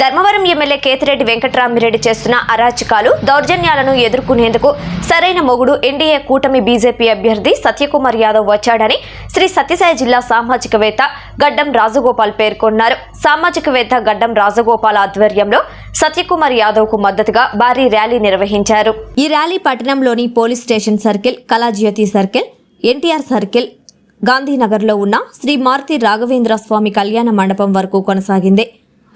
Dharmavaram MLA Kethireddy Venkatarami Reddy చేస్తున్న అరాచకాలు దౌర్జన్యాలను ఎదుర్కొనేందుకు సరైన మొగుడు ఎన్డీఏ కూటమి బీజేపీ అభ్యర్థి సత్యకుమార్ యాదవ్ వచ్చాడని శ్రీ సత్యసాయి జిల్లా సామాజికవేత్త గడ్డం రాజగోపాల్ పేర్కొన్నారు. సామాజికవేత్త గడ్డం రాజగోపాల్ ఆధ్వర్యంలో సత్యకుమార్ యాదవ్కు మద్దతుగా భారీ ర్యాలీ నిర్వహించారు. ఈ ర్యాలీ పట్టణంలోని police station circle Kalajyothi circle NTR circle గాంధీనగర్లో ఉన్న శ్రీ మారుతి రాఘవేంద్ర స్వామి కళ్యాణ మండపం వరకు కొనసాగింది.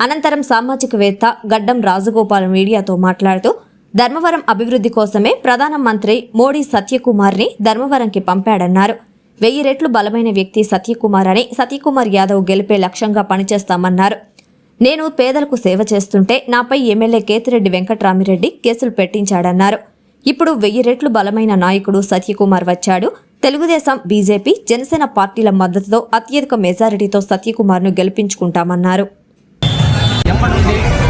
అనంతరం సామాజికవేత్త గడ్డం రాజగోపాల్ మీడియాతో మాట్లాడుతూ ధర్మవరం అభివృద్ధి కోసమే ప్రధానమంత్రి మోడీ సత్యకుమార్ని ధర్మవరంకి పంపాడన్నారు. వెయ్యి రెట్లు బలమైన వ్యక్తి సత్యకుమార్ అని సత్యకుమార్ యాదవ్ గెలిపే లక్ష్యంగా పనిచేస్తామన్నారు. నేను పేదలకు సేవ చేస్తుంటే నాపై ఎమ్మెల్యే కేతిరెడ్డి వెంకట్రామిరెడ్డి కేసులు పెట్టించాడన్నారు. ఇప్పుడు వెయ్యి రెట్లు బలమైన నాయకుడు సత్యకుమార్ వచ్చాడు. తెలుగుదేశం బీజేపీ జనసేన పార్టీల మద్దతుతో అత్యధిక మెజారిటీతో సత్యకుమార్ను గెలిపించుకుంటామన్నారు.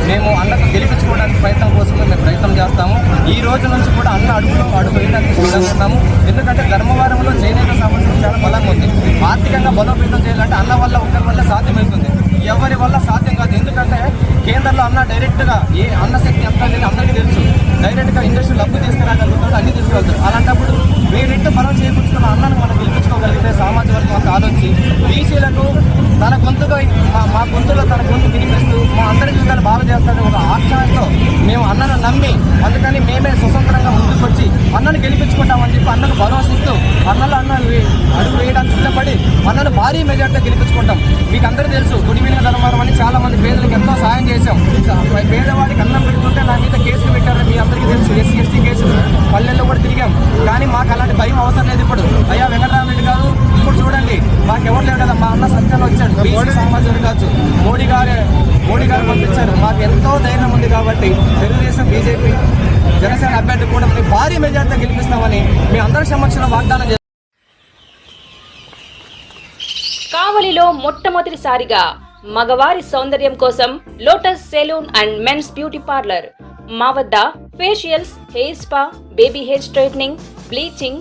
మేము అన్నకు గెలిపించుకోవడానికి ప్రయత్నం కోసం మేము ప్రయత్నం చేస్తాము. ఈ రోజు నుంచి కూడా అన్న అడుగులో అడుగు వేయడానికి సిద్ధంగా ఎందుకంటే ధర్మవరంలో చేనేత సామర్థ్యం చాలా బలంగా ఉంది. ఆర్థికంగా బలోపేతం చేయాలంటే అన్న వల్ల ఒకరి వల్ల సాధ్యమవుతుంది. ఎవరి వల్ల సాధ్యం కాదు. ఎందుకంటే కేంద్రంలో అన్న డైరెక్ట్గా ఏ అన్న శక్తి ఎంత అనేది అందరికీ తెలుసు. డైరెక్ట్గా ఇండస్ట్రీ లబ్ధి తీసుకురాగలుగుతాడు అన్ని తీసుకెళ్తాడు అలాంటప్పుడు వేరెంటు బలం చేకూర్చుకున్న అన్నను మనం గెలిపించుకోగలిగితే సామాజిక వర్గం అంతా ఆలోచించి బీసీలకు తన గొంతుగా మా మా గొంతులో తన గొంతు వినిపిస్తూ మా అందరి జీవితాలు బాగా చేస్తాడని ఒక ఆఖ్యానంతో మేము అన్నను నమ్మి అందుకని మేమే స్వతంత్రంగా ముందుకు వచ్చి అన్నను గెలిపించుకుంటామని చెప్పి అన్నను భరోసా ఇస్తూ అన్నలు అన్న అడుగు వేయడానికి సిద్ధపడి అన్నను భారీ మెజార్టీతో గెలిపించుకుంటాం. మీకు అందరికీ తెలుసు గుడిమిన ధర్మారం అని చాలా మంది పేదలకు ఎంతో సాయం చేశాం. పేదవాళ్ళు అన్నం పెడుతుంటే నా మీద కేసులు పెట్టారని మీ అందరికీ తెలుసు ఎస్సీ ఎస్టీ కేసులు పల్లెల్లో కూడా తిరిగాం కానీ మాకు అలాంటి భయం అవసరం లేదు ఇప్పుడు అయ్యా వెంకటరామరెడ్డి గారు ఇప్పుడు చూడండి లేరు కదా మా అన్న సత్యాన్ని వచ్చాడు. బీసీ సామాజిక కావచ్చు మోడీ గారు మోడీ గారు పంపించారు. మాకు ఎంతో ధైర్యం ఉంది కాబట్టి తెలుగుదేశం బీజేపీ జనసేన అభ్యర్థి కూడా భారీ మెజార్టీతో గెలిపిస్తామని మీ అందరి సమక్షంలో వాగ్దానం చేస్తాం కావలిలో మొట్టమొదటిసారిగా మగవారి సౌందర్యం కోసం lotus salon and men's beauty parlour. మా వద్ద facials hair spa baby hair straightening bleaching